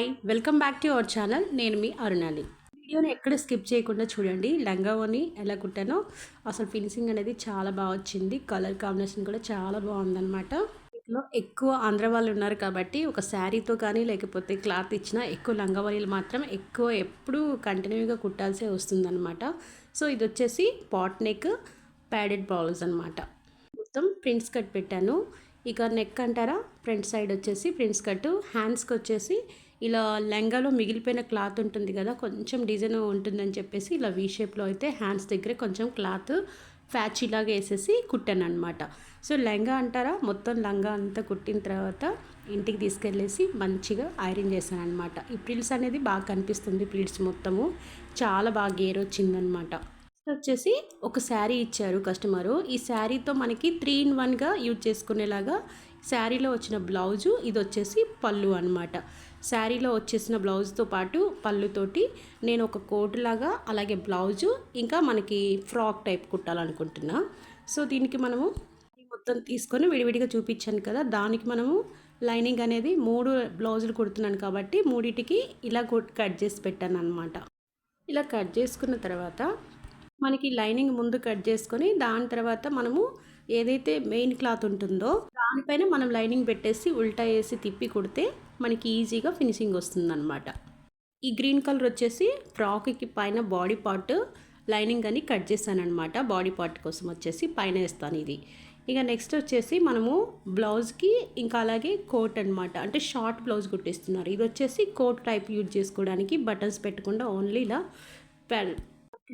Hi welcome back to our channel. నేను మీ అరుణాలి. వీడియోని ఎక్కడ స్కిప్ చేయకుండా చూడండి. లంగావోని ఎలా కుట్టానో అసలు ఫినిషింగ్ అనేది చాలా బాగా వచ్చింది. కలర్ కాంబినేషన్ కూడా చాలా బాగుందన్నమాట. ఇందులో ఎక్కువ ఆంధ్ర వాళ్ళు ఉన్నారు కాబట్టి ఒక శారీతో కానీ లేకపోతే క్లాత్ ఇచ్చిన ఎక్కువ లంగావోనీలు మాత్రం ఎక్కువ ఎప్పుడు కంటిన్యూగా కుట్టాల్సే వస్తుందన్నమాట. సో ఇది వచ్చేసి పాట్ నెక్ ప్యాడెడ్ బ్లౌజ్ అనమాట మొత్తం ప్రింట్స్ కట్ పెట్టాను. ఇక నెక్ అంటారా? ఫ్రంట్ సైడ్ వచ్చేసి ప్రింట్స్ కట్ హ్యాండ్స్కి వచ్చేసి ఇలా లెంగాలో మిగిలిపోయిన క్లాత్ ఉంటుంది కదా కొంచెం డిజైన్ ఉంటుందని చెప్పేసి ఇలా వీ షేప్లో అయితే హ్యాండ్స్ దగ్గర కొంచెం క్లాత్ ఫ్యాచ్ ఇలాగా వేసేసి కుట్టాను అనమాట సో లెంగా అంటారా? మొత్తం లంగా అంతా కుట్టిన తర్వాత ఇంటికి తీసుకెళ్ళేసి మంచిగా ఐరన్ చేశాను అనమాట ఈ ప్రిల్స్ అనేది బాగా కనిపిస్తుంది ప్రిల్స్ మొత్తము. చాలా బాగా గేర్ వచ్చిందనమాట వచ్చేసి ఒక శారీ ఇచ్చారు కస్టమరు ఈ శారీతో మనకి త్రీ ఇన్ వన్గా యూజ్ చేసుకునేలాగా శారీలో వచ్చిన బ్లౌజు ఇది వచ్చేసి పళ్ళు అనమాట శారీలో వచ్చేసిన బ్లౌజ్తో పాటు పళ్ళుతోటి నేను ఒక కోట్ లాగా అలాగే బ్లౌజు ఇంకా మనకి ఫ్రాక్ టైప్ కుట్టాలనుకుంటున్నా. సో దీనికి మనము మొత్తం తీసుకొని విడివిడిగా చూపించాను కదా దానికి మనము లైనింగ్ అనేది మూడు బ్లౌజులు కుడుతున్నాను కాబట్టి మూడింటికి ఇలా కట్ చేసి పెట్టాను అనమాట ఇలా కట్ చేసుకున్న తర్వాత మనకి లైనింగ్ ముందు కట్ చేసుకొని దాని తర్వాత మనము ఏదైతే మెయిన్ క్లాత్ ఉంటుందో దానిపైన మనం లైనింగ్ పెట్టేసి ఉల్టా వేసి తిప్పి కుడితే మనకి ఈజీగా ఫినిషింగ్ వస్తుందన్నమాట. ఈ గ్రీన్ కలర్ వచ్చేసి ఫ్రాక్కి పైన బాడీ పార్ట్ లైనింగ్ అని కట్ చేశాను అనమాట బాడీ పార్ట్ కోసం వచ్చేసి పైన వేస్తాను ఇది. ఇక నెక్స్ట్ వచ్చేసి మనము బ్లౌజ్కి ఇంకా అలాగే కోట్ అనమాట అంటే షార్ట్ బ్లౌజ్ కుట్టిస్తున్నారు. ఇది వచ్చేసి కోట్ టైప్ యూజ్ చేసుకోవడానికి బటన్స్ పెట్టకుండా ఓన్లీ ఇలా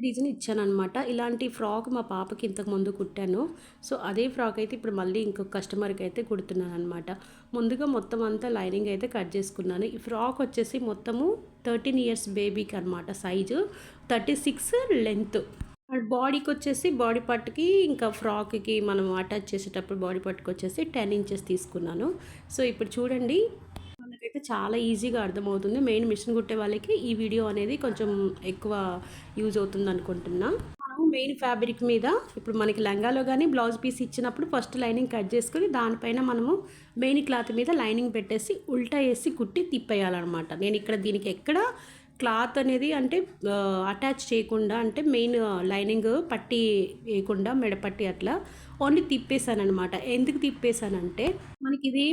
డిజైన్ ఇచ్చాను అనమాట ఇలాంటి ఫ్రాక్ మా పాపకి ఇంతకు ముందు కుట్టాను. సో అదే ఫ్రాక్ అయితే ఇప్పుడు మళ్ళీ ఇంకొక కస్టమర్కి అయితే కుడుతున్నాను అనమాట ముందుగా మొత్తం అంతా లైనింగ్ అయితే కట్ చేసుకున్నాను. ఈ ఫ్రాక్ వచ్చేసి మొత్తము థర్టీన్ ఇయర్స్ బేబీకి అనమాట size. Thirty six length. And బాడీకి వచ్చేసి బాడీ పార్ట్కి ఇంకా ఫ్రాక్కి మనం అటాచ్ చేసేటప్పుడు బాడీ పార్ట్కి వచ్చేసి టెన్ ఇంచెస్ తీసుకున్నాను. సో ఇప్పుడు చూడండి అయితే చాలా ఈజీగా అర్థమవుతుంది. మెయిన్ మిషన్ కుట్టే వాళ్ళకి ఈ వీడియో అనేది కొంచెం ఎక్కువ యూజ్ అవుతుంది అనుకుంటున్నా. మనము మెయిన్ ఫ్యాబ్రిక్ మీద ఇప్పుడు మనకి లంగాలో కానీ బ్లౌజ్ పీస్ ఇచ్చినప్పుడు ఫస్ట్ లైనింగ్ కట్ చేసుకుని దానిపైన మనము మెయిన్ క్లాత్ మీద లైనింగ్ పెట్టేసి ఉల్టా వేసి కుట్టి తిప్పేయాలన్నమాట. నేను ఇక్కడ దీనికి ఎక్కడ క్లాత్ అనేది అంటే అటాచ్ చేయకుండా అంటే మెయిన్ లైనింగ్ పట్టి వేయకుండా మెడపట్టి అట్లా ఓన్లీ తిప్పేశాను అనమాట ఎందుకు తిప్పేశానంటే మనకి ఇది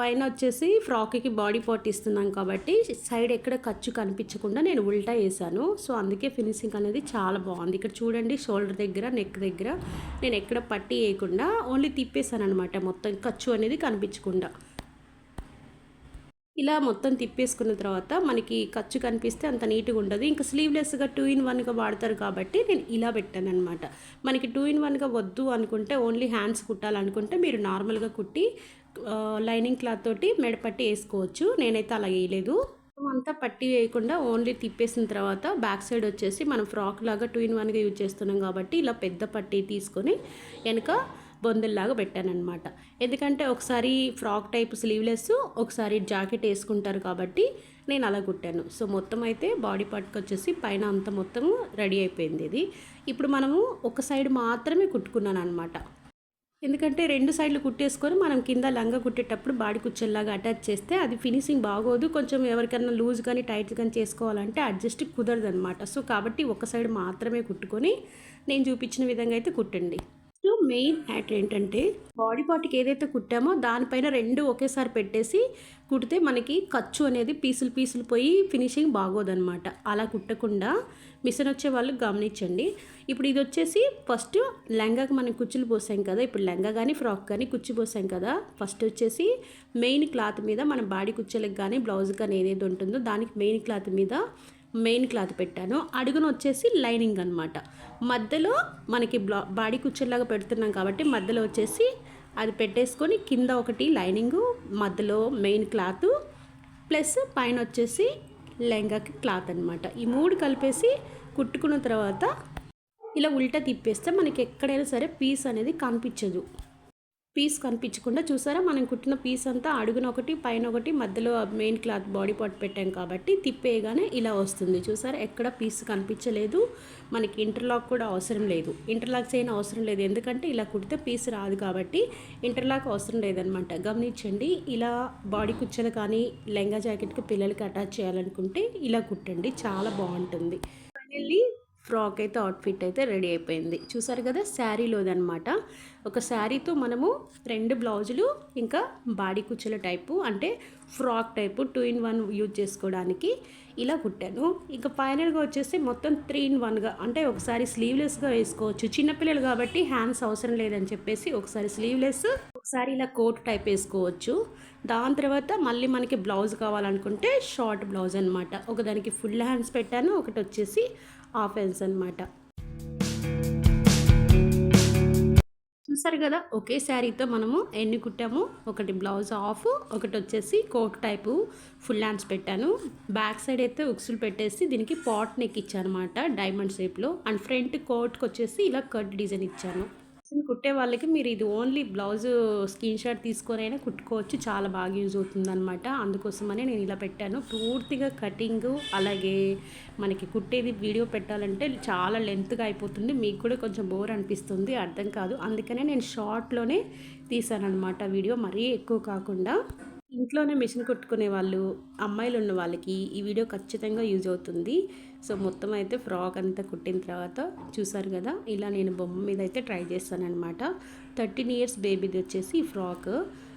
పైన వచ్చేసి ఫ్రాక్కి బాడీ పార్ట్ ఇస్తున్నాం కాబట్టి సైడ్ ఎక్కడ ఖర్చు కనిపించకుండా నేను ఉల్టా వేసాను. సో అందుకే ఫినిషింగ్ అనేది చాలా బాగుంది. ఇక్కడ చూడండి షోల్డర్ దగ్గర నెక్ దగ్గర నేను ఎక్కడ పట్టి వేయకుండా ఓన్లీ తిప్పేశాను అనమాట మొత్తం ఖర్చు అనేది కనిపించకుండా. ఇలా మొత్తం తిప్పేసుకున్న తర్వాత మనకి ఖర్చు కనిపిస్తే అంత నీట్గా ఉండదు. ఇంకా స్లీవ్లెస్గా టూ ఇన్ వన్గా వాడతారు కాబట్టి నేను ఇలా పెట్టాను అనమాట మనకి టూ ఇన్ వన్గా వద్దు అనుకుంటే ఓన్లీ హ్యాండ్స్ కుట్టాలనుకుంటే మీరు నార్మల్గా కుట్టి లైనింగ్ క్లాత్ తోటి మెడపట్టి వేసుకోవచ్చు. నేనైతే అలా వేయలేదు. అంతా పట్టి వేయకుండా ఓన్లీ తిప్పేసిన తర్వాత బ్యాక్ సైడ్ వచ్చేసి మనం ఫ్రాక్ లాగా టూ ఇన్ వన్గా యూజ్ చేస్తున్నాం కాబట్టి ఇలా పెద్ద పట్టి తీసుకొని వెనక బొందెల్లాగా పెట్టానమాట ఎందుకంటే ఒకసారి ఫ్రాక్ టైప్ స్లీవ్లెస్ ఒకసారి జాకెట్ వేసుకుంటారు కాబట్టి నేను అలా కుట్టాను. సో మొత్తం అయితే బాడీ పార్ట్కి వచ్చేసి పైన అంత మొత్తం రెడీ అయిపోయింది ఇది. ఇప్పుడు మనము ఒక సైడ్ మాత్రమే కుట్టుకున్నాను అనమాట ఎందుకంటే రెండు సైడ్లు కుట్టేసుకొని మనం కింద లంగా కుట్టేటప్పుడు బాడీ కుచ్చెల్లాగా అటాచ్ చేస్తే అది ఫినిషింగ్ బాగోదు. కొంచెం ఎవరికైనా లూజ్ కానీ టైట్ కానీ చేసుకోవాలంటే అడ్జస్ట్ కుదరదు అనమాట సో కాబట్టి ఒక సైడ్ మాత్రమే కుట్టుకొని నేను చూపించిన విధంగా అయితే కుట్టండి. మెయిన్ యాట్ ఏంటంటే బాడీ పార్ట్కి ఏదైతే కుట్టామో దానిపైన రెండు ఒకేసారి పెట్టేసి కుడితే మనకి ఖర్చు అనేది పీసులు పీసులు పోయి ఫినిషింగ్ బాగోదన్నమాట. అలా కుట్టకుండా మిషన్ వచ్చే వాళ్ళు గమనించండి. ఇప్పుడు ఇది వచ్చేసి ఫస్ట్ లెంగాకి మనం కుచ్చులు పోసాం కదా ఇప్పుడు లెంగా కానీ ఫ్రాక్ కానీ కుచ్చి పోసాం కదా ఫస్ట్ వచ్చేసి మెయిన్ క్లాత్ మీద మన బాడీ కుచ్చెలకు కానీ బ్లౌజ్ కానీ ఏదైతే ఉంటుందో దానికి మెయిన్ క్లాత్ మీద మెయిన్ క్లాత్ పెట్టాను. అడుగున వచ్చేసి లైనింగ్ అనమాట మధ్యలో మనకి బ్లా బాడీ కుచ్చర్లాగా పెడుతున్నాం కాబట్టి మధ్యలో వచ్చేసి అది పెట్టేసుకొని కింద ఒకటి లైనింగు మధ్యలో మెయిన్ క్లాత్ ప్లస్ పైన వచ్చేసి లెంగాకి క్లాత్ అనమాట ఈ మూడు కలిపేసి కుట్టుకున్న తర్వాత ఇలా ఉల్టా తిప్పేస్తే మనకి ఎక్కడైనా సరే పీస్ అనేది కనిపించదు. పీస్ కనిపించకుండా చూసారా? మనం కుట్టిన పీస్ అంతా అడుగున ఒకటి పైన ఒకటి మధ్యలో మెయిన్ క్లాత్ బాడీ పార్ట్ పెట్టాం కాబట్టి తిప్పేయగానే ఇలా వస్తుంది. చూసారా? ఎక్కడ పీస్ కనిపించలేదు. మనకి ఇంటర్లాక్ కూడా అవసరం లేదు. ఇంటర్లాక్ చేయని అవసరం లేదు. ఎందుకంటే ఇలా కుడితే పీస్ రాదు కాబట్టి ఇంటర్లాక్ అవసరం లేదనమాట. గమనించండి. ఇలా బాడీ కుచ్చలు కానీ లెంగా జాకెట్కి పిల్లలకి అటాచ్ చేయాలనుకుంటే ఇలా కుట్టండి. చాలా బాగుంటుంది. ఫైనల్లీ ఫ్రాక్ అయితే అవుట్ఫిట్ అయితే రెడీ అయిపోయింది. చూసారు కదా శారీలోదనమాట ఒక శారీతో మనము రెండు బ్లౌజులు ఇంకా బాడీ కుచ్చుల టైపు అంటే frock type two in one use చేసుకోవడానికి ఇలా కుట్టాను. ఇంకా ఫైనల్గా వచ్చేసి మొత్తం త్రీ ఇన్ వన్గా అంటే ఒకసారి స్లీవ్లెస్గా వేసుకోవచ్చు. చిన్నపిల్లలు కాబట్టి హ్యాండ్స్ అవసరం లేదని చెప్పేసి ఒకసారి స్లీవ్లెస్ ఒకసారి ఇలా కోట్ టైప్ వేసుకోవచ్చు. దాని తర్వాత మళ్ళీ మనకి బ్లౌజ్ కావాలనుకుంటే షార్ట్ బ్లౌజ్ అనమాట ఒకదానికి ఫుల్ హ్యాండ్స్ పెట్టాను ఒకటి వచ్చేసి హాఫ్ హ్యాండ్స్ అనమాట చూసారు కదా ఒకే శారీతో మనము ఎన్ని కుట్టాము? ఒకటి బ్లౌజ్ ఆఫ్ ఒకటి వచ్చేసి కోట్ టైపు ఫుల్ హ్యాండ్స్ పెట్టాను. బ్యాక్ సైడ్ అయితే ఉక్సులు పెట్టేసి దీనికి పాట్ నెక్ ఇచ్చాను అనమాట డైమండ్ షేప్లో. అండ్ ఫ్రంట్ కోట్కి వచ్చేసి ఇలా కట్ డిజైన్ ఇచ్చాను. మిషన్ కుట్టే వాళ్ళకి మీరు ఇది ఓన్లీ బ్లౌజ్ స్క్రీన్ షాట్ అయినా కుట్టుకోవచ్చు. చాలా బాగా యూజ్ అవుతుందనమాట అందుకోసమనే నేను ఇలా పెట్టాను. పూర్తిగా కటింగ్ అలాగే మనకి కుట్టేది వీడియో పెట్టాలంటే చాలా లెంత్గా అయిపోతుంది. మీకు కూడా కొంచెం బోర్ అనిపిస్తుంది. అర్థం కాదు. అందుకనే నేను షార్ట్లోనే తీసాను అనమాట వీడియో. మరీ ఎక్కువ కాకుండా ఇంట్లోనే మిషన్ కుట్టుకునే వాళ్ళు అమ్మాయిలు ఉన్న వాళ్ళకి ఈ వీడియో ఖచ్చితంగా యూజ్ అవుతుంది. సో మొత్తం అయితే ఫ్రాక్ అంతా కుట్టిన తర్వాత చూసారు కదా ఇలా నేను బొమ్మ మీద అయితే ట్రై చేస్తానమాట థర్టీన్ ఇయర్స్ బేబీది వచ్చేసి frock.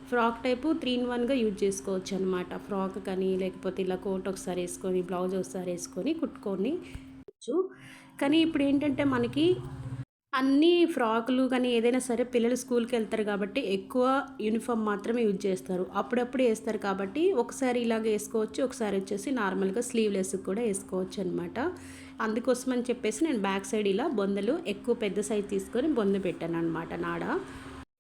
Frock type three in వన్గా యూజ్ చేసుకోవచ్చు అనమాట ఫ్రాక్ కానీ లేకపోతే ఇలా కోట్ ఒకసారి వేసుకొని బ్లౌజ్ ఒకసారి వేసుకొని కుట్టుకొని కానీ ఇప్పుడు ఏంటంటే మనకి అన్ని ఫ్రాకులు కానీ ఏదైనా సరే పిల్లలు స్కూల్కి వెళ్తారు కాబట్టి ఎక్కువ యూనిఫామ్ మాత్రమే యూజ్ చేస్తారు. అప్పుడప్పుడు వేస్తారు కాబట్టి ఒకసారి ఇలాగ వేసుకోవచ్చు ఒకసారి వచ్చేసి నార్మల్గా స్లీవ్లెస్ కూడా వేసుకోవచ్చు అనమాట అందుకోసం అని చెప్పేసి నేను బ్యాక్ సైడ్ ఇలా బొందలు ఎక్కువ పెద్ద సైజ్ తీసుకొని బొంద పెట్టాను అనమాట నాడ.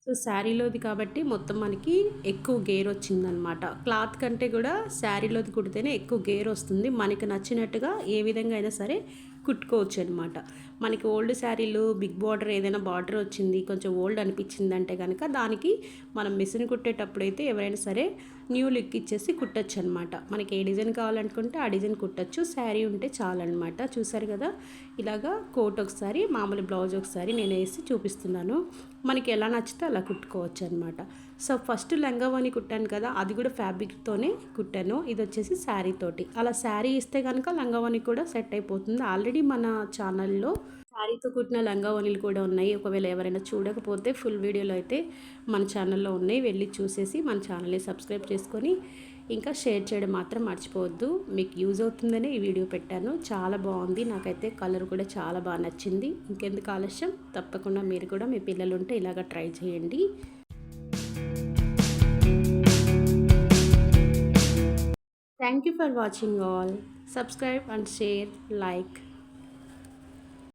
సో శారీలోది కాబట్టి మొత్తం మనకి ఎక్కువ గేర్ వచ్చిందనమాట క్లాత్ కంటే కూడా శారీలోది కుడితేనే ఎక్కువ గేర్ వస్తుంది. మనకి నచ్చినట్టుగా ఏ విధంగా అయినా సరే కుట్టుకోవచ్చు అనమాట మనకి ఓల్డ్ శారీలు బిగ్ బార్డర్ ఏదైనా బార్డర్ వచ్చింది కొంచెం ఓల్డ్ అనిపించింది అంటే కనుక దానికి మనం మిషన్ కుట్టేటప్పుడు అయితే ఎవరైనా సరే న్యూ లుక్ ఇచ్చేసి కుట్టచ్చు అనమాట మనకి ఏ డిజైన్ కావాలనుకుంటే ఆ డిజైన్ కుట్టచ్చు. శారీ ఉంటే చాలన్నమాట చూసారు కదా? ఇలాగా కోట్ ఒకసారి మామూలు బ్లౌజ్ ఒకసారి నేను వేసి చూపిస్తున్నాను. మనకి ఎలా నచ్చితే అలా కుట్టుకోవచ్చు అనమాట సో ఫస్ట్ లంగావని కుట్టాను కదా అది కూడా ఫ్యాబ్రిక్తోనే కుట్టాను. ఇది వచ్చేసి శారీ తోటి. అలా శారీ ఇస్తే కనుక లంగావని కూడా సెట్ అయిపోతుంది. ఆల్రెడీ మన ఛానల్లో శారీతో కుట్టిన లంగావనీలు కూడా ఉన్నాయి. ఒకవేళ ఎవరైనా చూడకపోతే ఫుల్ వీడియోలో అయితే మన ఛానల్లో ఉన్నాయి. వెళ్ళి చూసేసి మన ఛానల్ని సబ్స్క్రైబ్ చేసుకొని ఇంకా షేర్ చేయడం మాత్రం మర్చిపోవద్దు. మీకు యూజ్ అవుతుందని ఈ వీడియో పెట్టాను. చాలా బాగుంది. నాకైతే కలర్ కూడా చాలా బాగా నచ్చింది. ఇంకెందుకు ఆలస్యం? తప్పకుండా మీరు కూడా మీ పిల్లలు ఉంటే ఇలాగ ట్రై చేయండి. Thank you for watching all subscribe and share like